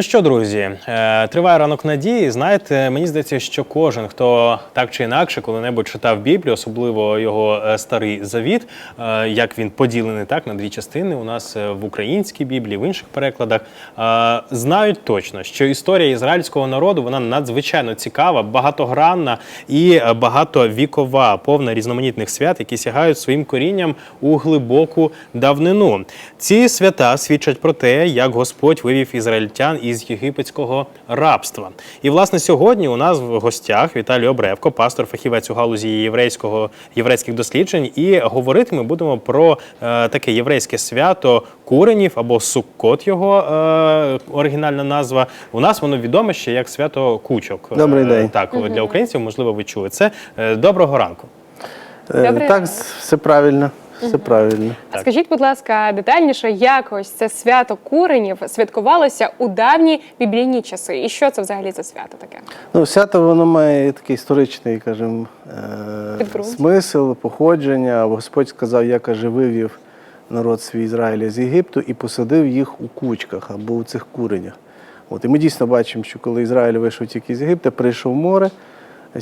Ну що, друзі, е, триває ранок надії. Знаєте, мені здається, що кожен, хто так чи інакше коли-небудь читав Біблію, особливо його е, старий завіт, е, як він поділений так на дві частини. У нас в українській Біблії, в інших перекладах, знають точно, що історія ізраїльського народу вона надзвичайно цікава, багатогранна і багатовікова, повна різноманітних свят, які сягають своїм корінням у глибоку давнину. Ці свята свідчать про те, як Господь вивів ізраїльтян із єгипетського рабства. І власне сьогодні у нас в гостях Віталій Обревко, пастор, фахівець у галузі єврейського єврейських досліджень. І говорити ми будемо про е, таке єврейське свято Куренів або Суккот, його е, оригінальна назва. У нас воно відоме ще як свято кучок. Добрий Е, день. Так, для українців, можливо, ви чули це. Е, Доброго ранку. Е, Добрий Так, все правильно. Все правильно. А скажіть, будь ласка, детальніше, як ось це свято куренів святкувалося у давні біблійні часи? І що це взагалі за свято таке? Ну, свято воно має такий історичний, кажемо, е, смисл, походження. Господь сказав, я каже, вивів народ свій Ізраїля з Єгипту і посадив їх у кучках або у цих куренях. От, і ми дійсно бачимо, що коли Ізраїль вийшов тільки з Єгипта, прийшов море,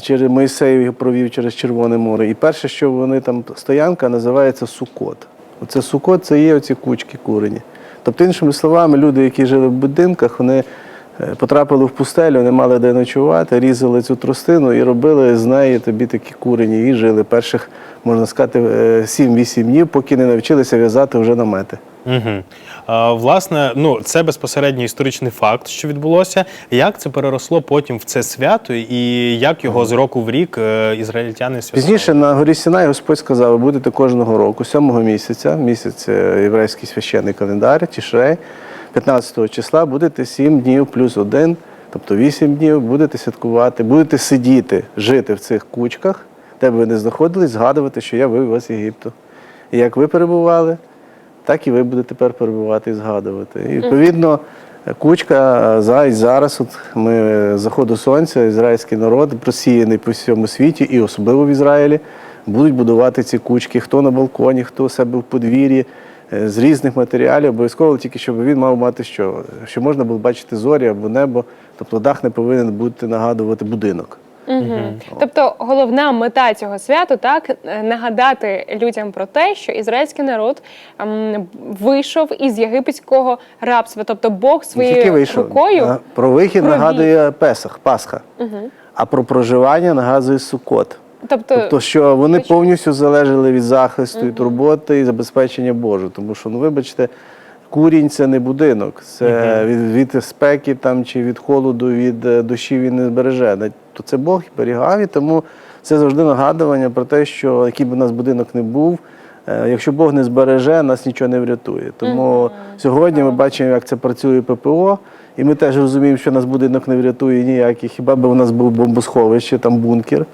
через Моїсею його провів через Червоне море. І перше, що вони там стоянка, називається Сукот. Оце Сукот це є оці кучки курені. Тобто, іншими словами, люди, які жили в будинках, вони е, потрапили в пустелю, не мали де ночувати, різали цю тростину і робили з неї тобі такі курені. І жили перших, можна сказати, е, 7-8 днів, поки не навчилися в'язати вже намети. Угу. А, власне, ну це безпосередньо історичний факт, що відбулося. Як це переросло потім в це свято, і як його з року в рік е, ізраїльтяни святкували? Пізніше на горі Сінай Господь сказав, ви будете кожного року, сьомого місяця, місяць е, єврейський священний календар, Тішрей, 15 числа будете 7 днів плюс один, тобто 8 днів, будете святкувати, будете сидіти, жити в цих кучках, де б ви не знаходились, згадувати, що я вивів вас з Єгипту. І як ви перебували, так і ви будете тепер перебувати і згадувати. І відповідно. Кучка за і зараз, от ми е, заходу сонця, ізраїльський народ, просіяний по всьому світі, і особливо в Ізраїлі, будуть будувати ці кучки, хто на балконі, хто у себе в подвір'ї, е, з різних матеріалів, обов'язково тільки щоб він мав мати що, щоб можна було бачити зорі або небо, тобто дах не повинен бути нагадувати будинок. Угу. Тобто головна мета цього святу так е, нагадати людям про те, що ізраїльський народ ем, вийшов із єгипетського рабства, тобто Бог тільки своєю вийшов. рукою А, Про вихід провів. нагадує Песах, Пасха, а про проживання нагадує Сукот. Тобто, Тобто, що вони повністю залежали від захисту і турботи і забезпечення Божого. Тому що, ну вибачте, курінь це не будинок, це від, від спеки там, чи від холоду, від е, дощі він не збереже. То це Бог берігав, і тому це завжди нагадування про те, що який б у нас будинок не був. е, Якщо Бог не збереже, нас нічого не врятує. Тому сьогодні ми бачимо, як це працює ППО, і ми теж розуміємо, що нас будинок не врятує ніякий, хіба б у нас був бомбосховище, там бункер.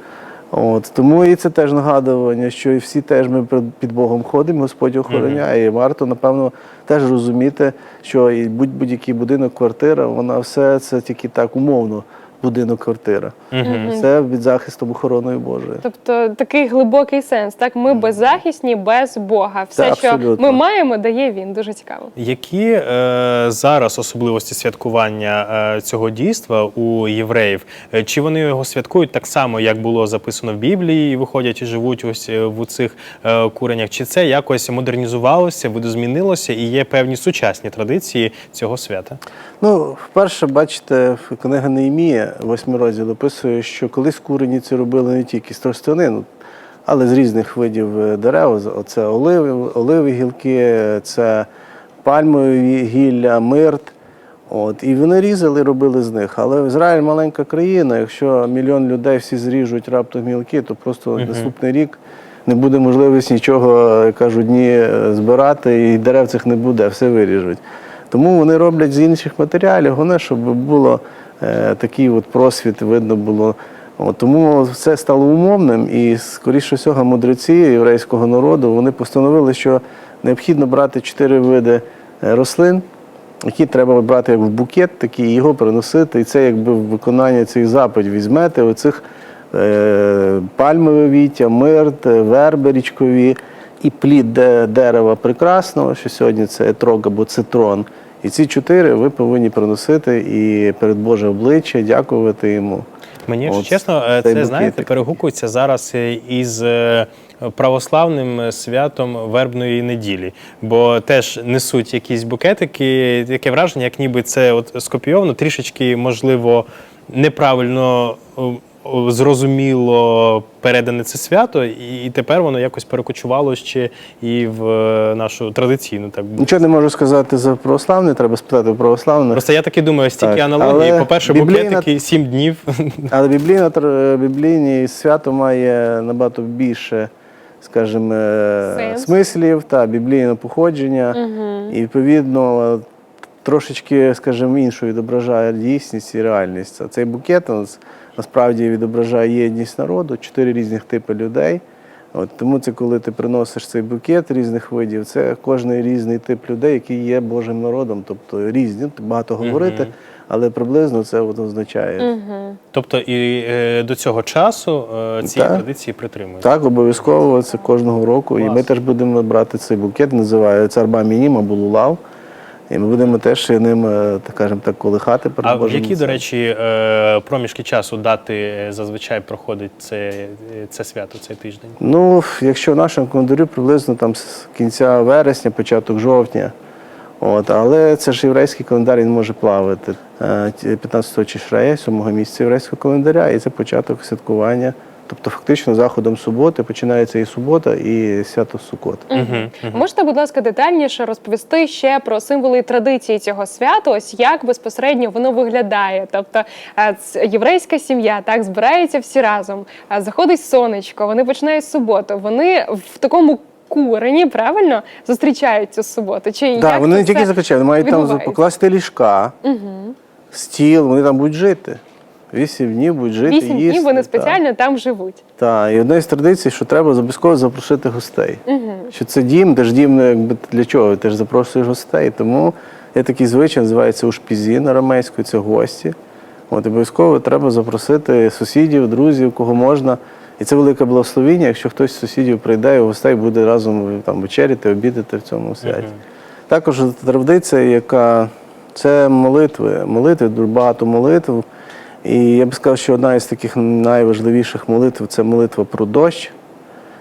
От тому і це теж нагадування, що і всі теж ми під Богом ходимо, Господь охороняє. І варто, напевно, теж розуміти, що і будь- будь-який будинок, квартира, вона все це тільки так умовно. Будинок, квартира. Це від захисту охороною Божою. тобто такий глибокий сенс. Так, ми беззахисні без Бога. Все, Так, що абсолютно. ми маємо, дає він. Дуже цікаво. Які е, зараз особливості святкування е, цього дійства у євреїв? Е, Чи вони його святкують так само, як було записано в Біблії, і виходять і живуть ось е, в цих е, куренях? Чи це якось модернізувалося, видозмінилося і є певні сучасні традиції цього свята? Ну, вперше, бачите, книга Неємія, восьмий розділ, описує, що колись курені це робили не тільки з тростини, ну, але з різних видів е, дерев. Оце оливи, оливи гілки, це пальмові гілля, мирт. От, і вони різали, робили з них. Але Ізраїль маленька країна. Якщо мільйон людей всі зріжуть раптом гілки, то просто наступний рік не буде можливості нічого, кажуть, ні е, збирати, і дерев цих не буде, все виріжуть. Тому вони роблять з інших матеріалів, головне, щоб було такий от просвіт, видно було. От, тому все стало умовним, і, скоріше всього, мудреці єврейського народу вони постановили, що необхідно брати чотири види е, рослин, які треба брати як в букет, такий, і його приносити. І це якби виконання цих заповідь. Візьмете оцих е, пальмове віття, мирт, е, верби річкові і плід дерева прекрасного, що сьогодні це етрог або цитрон. І ці чотири ви повинні приносити і перед Боже обличчя, дякувати йому. Мені, От чесно, е, це знаєте, перегукується зараз е, із е, православним святом вербної неділі, бо теж несуть якісь букетики. Таке враження, як ніби це от скопійовано, трішечки, можливо, неправильно. Зрозуміло передане це свято, і і тепер воно якось перекочувало ще і в е, нашу традиційну так би Нічого не можу сказати за православне, треба спитати у православних. Просто я таки думаю, стільки Так, аналогії. але По-перше, біблійна- букетики сім днів. Але біблійна, біблійні свято має набагато більше, скажімо, е, смислів та біблійне походження. І відповідно трошечки, скажімо, іншу відображає дійсність і реальність. А цей букет насправді відображає єдність народу, чотири різних типи людей. От, тому це коли ти приносиш цей букет різних видів, це кожний різний тип людей, який є Божим народом, тобто різні, багато говорити, але приблизно це от означає. Тобто і е, до цього часу е, Так. традиції притримуються. Так, обов'язково це кожного року. І ми теж будемо брати цей букет, називається Арба Мінім або Лулав. І ми будемо теж ним, е, так кажемо так, колихати А в які, до речі, е, проміжки часу дати е, зазвичай проходить це, це свято, цей тиждень? Ну, якщо в нашому календарю приблизно там з кінця вересня, початок жовтня. От, але це ж єврейський календар, він може плавати. Е, ті- 15 числа, 7 місяця єврейського календаря, і це початок святкування. Тобто, фактично, заходом суботи починається і субота, і свято Сукот. Можете, будь ласка, детальніше розповісти ще про символи і традиції цього свята? Ось як безпосередньо воно виглядає? Тобто е, єврейська сім'я так збирається всі разом. е, Заходить сонечко, вони починають суботу. Вони в такому курені, правильно зустрічають цю суботу? Чи Так, як вони не тільки вони мають там покласти ліжка, стіл, вони там будуть жити. Вісім днів будуть жити, Вісім їсти. днів вони спеціально там живуть. Так, і одна із традицій, що треба обов'язково запросити гостей. Що це дім, де ж дім ну, якби для чого? Ти ж запрошуєш гостей. Тому є такий звичай, називається ушпізін арамейською, це гості. От обов'язково треба запросити сусідів, друзів, кого можна. І це велике благословіння, якщо хтось з сусідів прийде і гостей буде разом там вечеряти, обідати в цьому святі. Також традиція, яка це молитви. Молитви, дуже багато молитв. І я б сказав, що одна із таких найважливіших молитв це молитва про дощ,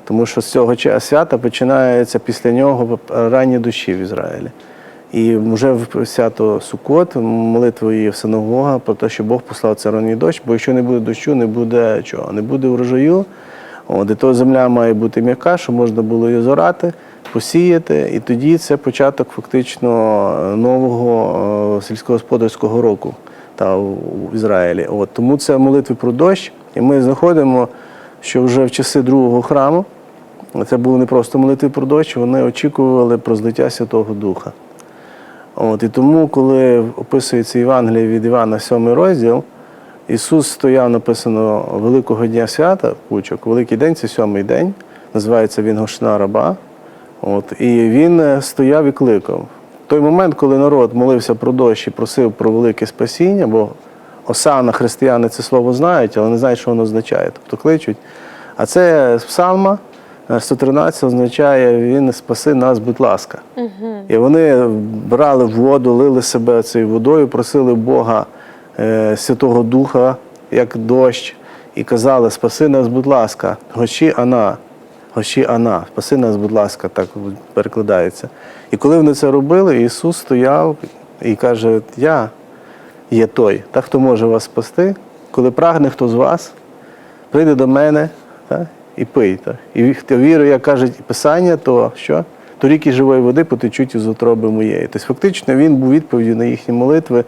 тому що з цього свята починається після нього ранні душі в Ізраїлі. І вже в свято Сукот молитва в синагога про те, що Бог послав це ранній дощ, бо якщо не буде дощу, не буде чого, не буде врожаю. От, і то земля має бути м'яка, щоб можна було її зорати, посіяти, і тоді це початок фактично нового е, сільськогосподарського року та в Ізраїлі. От, тому це молитви про дощ. І ми знаходимо, що вже в часи другого храму це були не просто молитви про дощ, вони очікували про злиття Святого Духа. От, і тому, коли описується Євангеліє від Івана, 7 розділ, Ісус стояв, написано Великого Дня свята, кучок. Великий день це сьомий день, називається він Гошна раба. От, і він е, стояв і кликав. Той момент, коли народ молився про дощ і просив про велике спасіння, бо осана християни це слово знають, але не знають, що воно означає. Тобто кличуть. А це псалма е, 113 означає Він спаси нас, будь ласка. І вони брали воду, лили себе цією водою, просили Бога е, Святого Духа, як дощ, і казали: Спаси нас, будь ласка, гощі Ана, гощі Ана, спаси нас, будь ласка, так перекладається. І коли вони це робили, Ісус стояв і каже: Я є той, та, хто може вас спасти, коли прагне хто з вас, прийде до мене та, і пий. Та. І хто вірує, як кажуть Писання, то що? То ріки живої води потечуть із утроби моєї. Тобто, фактично, він був відповіддю на їхні молитви.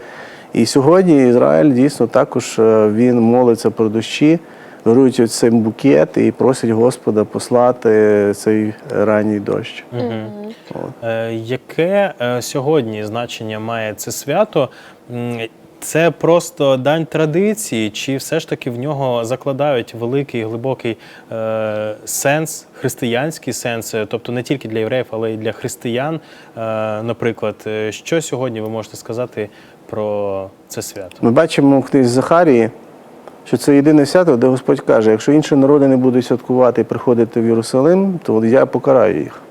І сьогодні Ізраїль дійсно також е, він молиться про дощі, беруть цей букет і просять Господа послати цей ранній дощ. Е, Яке е, сьогодні значення має це свято? Це просто дань традиції, чи все ж таки в нього закладають великий глибокий е, сенс, християнський сенс, тобто не тільки для євреїв, але й для християн. Е, наприклад, Е, що сьогодні ви можете сказати про це свято? Ми бачимо в книзі Захарії, що це єдине свято, де Господь каже, якщо інші народи не будуть святкувати і приходити в Єрусалим, то я покараю їх.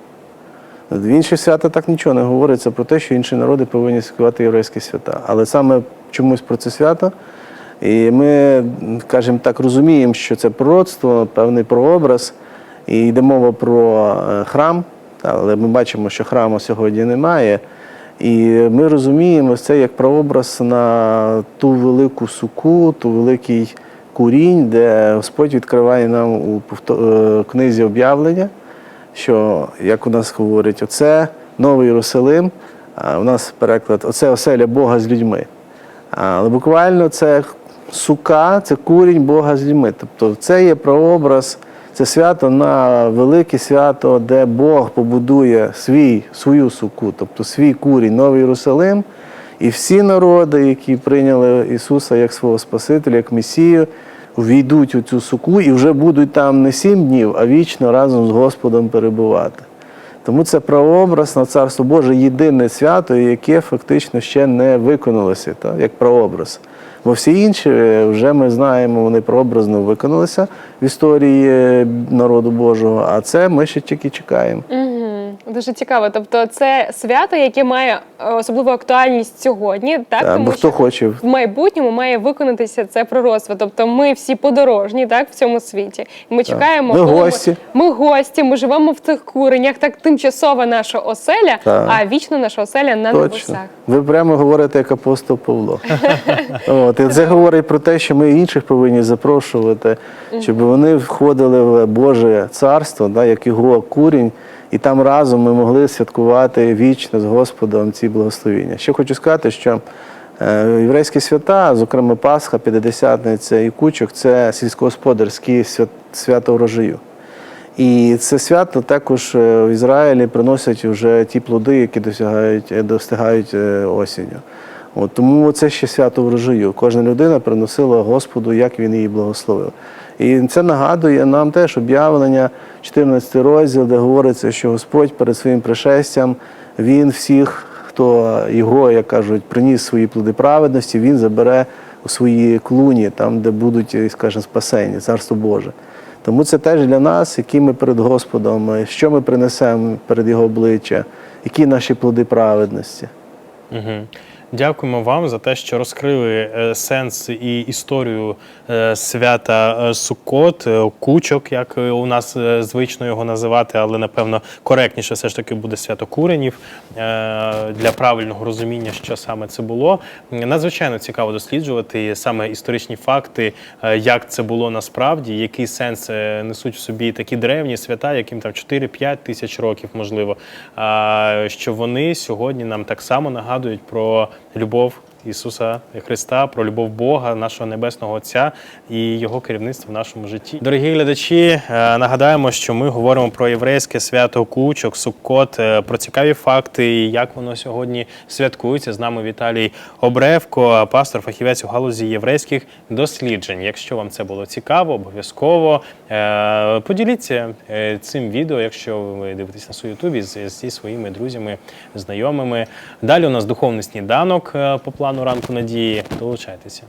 В інших свята так нічого не говориться про те, що інші народи повинні святкувати єврейські свята. Але саме чомусь про це свято. І ми, скажімо так, розуміємо, що це пророцтво, певний прообраз, і йде мова про е, храм, але ми бачимо, що храму сьогодні немає. І ми розуміємо це як прообраз на ту велику суку, ту великий курінь, де Господь відкриває нам у е, книзі об'явлення, що, як у нас говорять, оце Новий Єрусалим, у нас переклад, оце оселя Бога з людьми. Але буквально це сука, це курінь Бога з людьми. Тобто це є прообраз, це свято на велике свято, де Бог побудує свій, свою суку, тобто свій курінь, Новий Єрусалим. І всі народи, які прийняли Ісуса як свого Спасителя, як Месію, війдуть у цю суку і вже будуть там не сім днів, а вічно разом з Господом перебувати. Тому це прообраз на Царство Боже єдине свято, яке фактично ще не виконалося, так, як прообраз. Бо всі інші е, вже ми знаємо, вони прообразно виконалися в історії е, народу Божого, а це ми ще тільки чекаємо. Дуже цікаво. Тобто, це свято, яке має е, особливу актуальність сьогодні, так Та, тому бо хто що хоче в майбутньому має виконатися це пророцтво. Тобто, ми всі подорожні, так в цьому світі. І ми чекаємо. Ми гості. Ми, гості. Ми живемо в цих куренях. Так тимчасова наша оселя, Так. а вічно наша оселя на Точно. небесах. Ви прямо говорите як апостол Павло. От, і це говорить про те, що ми інших повинні запрошувати, щоб вони входили в Боже царство, да, як його курінь, і там разом ми могли святкувати вічно з Господом ці благословіння. Ще хочу сказати, що е, єврейські свята, зокрема Пасха, П'ятидесятниця і Кучок, це сільськогосподарські свят- свята урожаю. І це свято також е, в Ізраїлі приносять вже ті плоди, які досягають, е, достигають осінню. От, тому це ще свято врожаю. Кожна людина приносила Господу, як він її благословив. І це нагадує нам теж об'явлення, 14 розділ, де говориться, що Господь перед своїм пришестям, Він всіх, хто його, як кажуть, приніс свої плоди праведності, він забере у свої клуні, там, де будуть, скажімо, спасені, царство Боже. Тому це теж для нас, які ми перед Господом, що ми принесемо перед Його обличчя, які наші плоди праведності. Угу. Дякуємо вам за те, що розкрили е, сенс і історію е, свята е, Суккот, е, кучок, як у нас звично його називати, але напевно коректніше все ж таки буде свято куренів для правильного розуміння, що саме це було. Надзвичайно цікаво досліджувати саме історичні факти, як це було насправді, який сенс несуть в собі такі древні свята, яким там 4-5 тисяч років, можливо. Що вони сьогодні нам так само нагадують про любов Ісуса Христа, про любов Бога, нашого небесного Отця і Його керівництво в нашому житті. Дорогі глядачі, е, нагадаємо, що ми говоримо про єврейське свято Кучок, Суккот, е, про цікаві факти, і як воно сьогодні святкується. З нами Віталій Обревко, пастор, фахівець у галузі єврейських досліджень. Якщо вам це було цікаво, обов'язково е, поділіться цим відео, якщо ви дивитесь нас у Ютубі зі своїми друзями, знайомими. Далі у нас духовний сніданок по плану ранку надії. Долучайтеся.